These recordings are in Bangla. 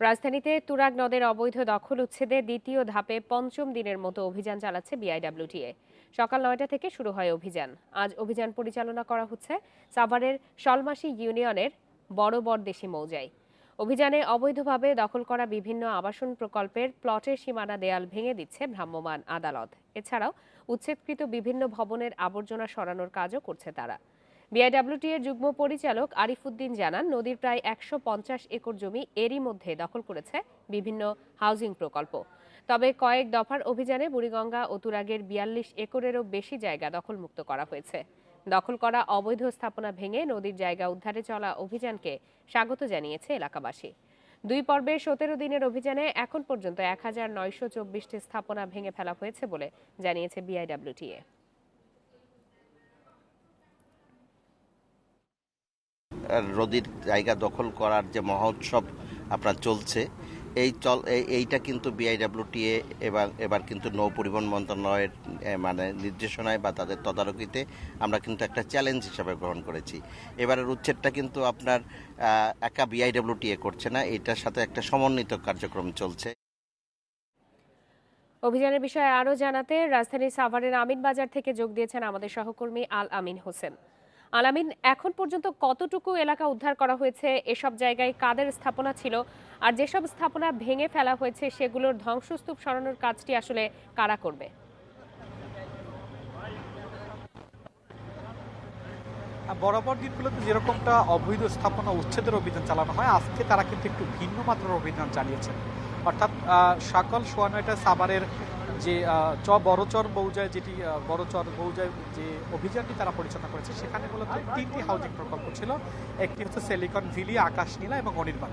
রাজধানীতে তুরাগ নদের অবৈধ দখল উচ্ছেদে দ্বিতীয় ধাপে পঞ্চম দিনের মতো অভিযান চালাচ্ছে বিআইডব্লিউটিএ সকাল নয়টা থেকে শুরু হয় অভিযান। আজ অভিযান পরিচালনা করা হচ্ছে সাভারের সলমাসি ইউনিয়নের বড় বরদেশি মৌজায়। অভিযানে অবৈধভাবে দখল করা বিভিন্ন আবাসন প্রকল্পের প্লটের সীমানা দেয়াল ভেঙে দিচ্ছে ভ্রাম্যমাণ আদালত। এছাড়াও উচ্ছেদকৃত বিভিন্ন ভবনের আবর্জনা সরানোর কাজও করছে তারা। বিআইডব্লিউটি এর যুগ্ম পরিচালক আরিফুদ্দিন জানান, নদীর প্রায় একশো পঞ্চাশ একর জমি এরই মধ্যে দখল করেছে বিভিন্ন হাউজিং প্রকল্প। তবে কয়েক দফার অভিযানে বুড়িগঙ্গা ও তুরাগের বিয়াল্লিশ একরেরও বেশি জায়গা দখলমুক্ত করা হয়েছে। দখল করা অবৈধ স্থাপনা ভেঙে নদীর জায়গা উদ্ধারে চলা অভিযানকে স্বাগত জানিয়েছে এলাকাবাসী। দুই পর্বে সতেরো দিনের অভিযানে এখন পর্যন্ত এক হাজার নয়শো চব্বিশটি স্থাপনা ভেঙে ফেলা হয়েছে বলে জানিয়েছে বিআইডব্লিউটিএ নদীর জায়গা দখল করার যে মহোৎসব আপনার চলছে, এই চল, এই- এইটা কিন্তু বিআইডব্লিউটিএ এবার এবার কিন্তু নৌ পরিবহন মন্ত্রণালয়ের মানে নির্দেশনায় বা তাদের তদারকিতে আমরা কিন্তু একটা চ্যালেঞ্জ হিসাবে গ্রহণ করেছি। এবারের উচ্ছেদটা কিন্তু আপনার একা বিআইডব্লিউটিএ করছে না, এটার সাথে একটা সমন্বিত কার্যক্রম চলছে। অভিযানের বিষয়ে আরও জানাতে রাজধানীর সাভারের আমিন বাজার থেকে যোগ দিয়েছেন আমাদের সহকর্মী আল আমিন হোসেন। আল আমিন এখন পর্যন্ত কতটুকু এলাকা উদ্ধার করা হয়েছে? এসব জায়গায় কাদের স্থাপনা ছিল? আর যেসব স্থাপনা ভেঙে ফেলা হয়েছে, সেগুলোর ধ্বংসস্তূপ সরানোর কাজটি আসলে কারা করবে? বরাবর দিনগুলোতে যেরকমটা অবৈধ স্থাপনা উচ্ছেদের অভিযান চালানো হয়, আজকে তারা কিন্তু একটু ভিন্ন মাত্রার অভিযান চালিয়েছেন। অর্থাৎ সকাল সোয়া নয়টা সাভারের যে চ বড়চর মৌজায় যেটি বড়চর মৌজায় যে অভিযানটি তারা পরিচালনা করেছে, সেখানে মূলত তিনটি হাউজিং প্রকল্প ছিল। একটি হচ্ছে সেলিকন ভিলি আকাশ নীলা এবং অনির্বাণ।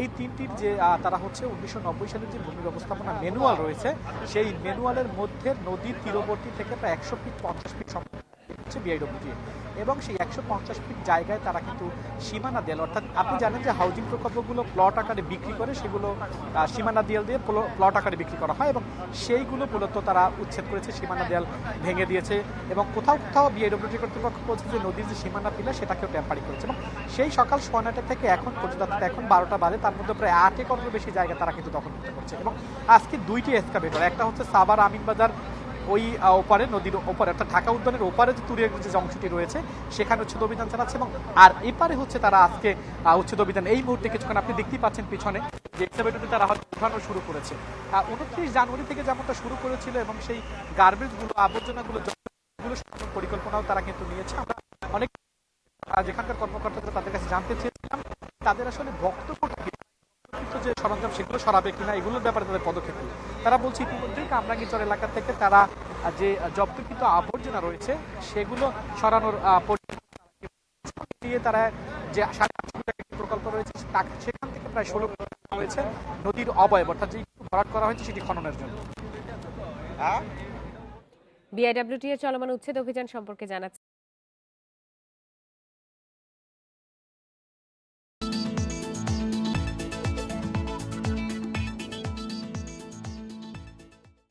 এই তিনটির যে তারা হচ্ছে উনিশশো নব্বই সালের যে ভূমি ব্যবস্থাপনা ম্যানুয়াল রয়েছে, সেই ম্যানুয়ালের মধ্যে নদীর তীরবর্তী থেকে প্রায় একশো ফিট, পঞ্চাশ ফিট হচ্ছে বিআইডব্লিউটি এবং সেই একশো পঞ্চাশ ফিট জায়গায় তারা কিন্তু সীমানা দেয়াল, অর্থাৎ আপনি জানেন যে হাউজিং প্রকল্পগুলো প্লট আকারে বিক্রি করে সেগুলো সীমানা দেয়াল দিয়ে প্ল- প্লট আকারে বিক্রি করা হয় এবং সেইগুলো মূলত তারা উচ্ছেদ করেছে, সীমানা দেয়াল ভেঙে দিয়েছে এবং কোথাও কোথাও বিআইডব্লিউটি কর্তৃপক্ষ বলছে যে নদীর যে সীমানা পিলা সেটাকেও ট্যাম্পারিং করেছে এবং সেই সকাল সোয়া নয়টা থেকে এখন পর্যন্ত এখন বারোটা বাজে, তার মধ্যে প্রায় আট একরের বেশি জায়গা তারা কিন্তু দখল করতে করছে এবং আজকে দুইটি এসকাভেটর একটা হচ্ছে সাবার আমিনবাজার ওই ওপারে, নদীর ওপারে, অর্থাৎ ঢাকা উদ্যানের ওপারে যে তুরিয়ার যে অংশটি রয়েছে, সেখানে উচ্ছেদ অভিযান চালাচ্ছে এবং আর এপারে হচ্ছে তারা আজকে উচ্ছেদ অভিযান। এই মুহূর্তে কিছুক্ষণ আপনি দেখতেই পাচ্ছেন পিছনে যে এক্সাভেটরটি তারা হয়তো উঠানো শুরু করেছে। উনত্রিশ জানুয়ারি থেকে যেমনটা শুরু করেছিল এবং সেই গার্বেজগুলো, আবর্জনাগুলো পরিকল্পনাও তারা কিন্তু নিয়েছে। আমরা অনেক যেখানকার কর্মকর্তাদের তাদের কাছে জানতে চেয়েছিলাম, তাদের আসলে কিন্তু যে সরঞ্জাম সেগুলো সরাবে কিনা এগুলোর ব্যাপারে তাদের পদক্ষেপ কি তারা বলছে ইতিমধ্যেই কামরাঙ্গিচর এলাকা থেকে তারা যে জব্দকৃত আবর্জনা রয়েছে সেগুলো সরানোর দিয়ে তারা যে সাড়ে আটশো প্রকল্প রয়েছে সেখান থেকে প্রায় ষোলো রয়েছে নদীর অবয়ব অর্থাৎ যে ভরাট করা হয়েছে সেটি খননের জন্য। বিআইডব্লিউটি এর চলমান উচ্ছেদ অভিযান সম্পর্কে জানাচ্ছে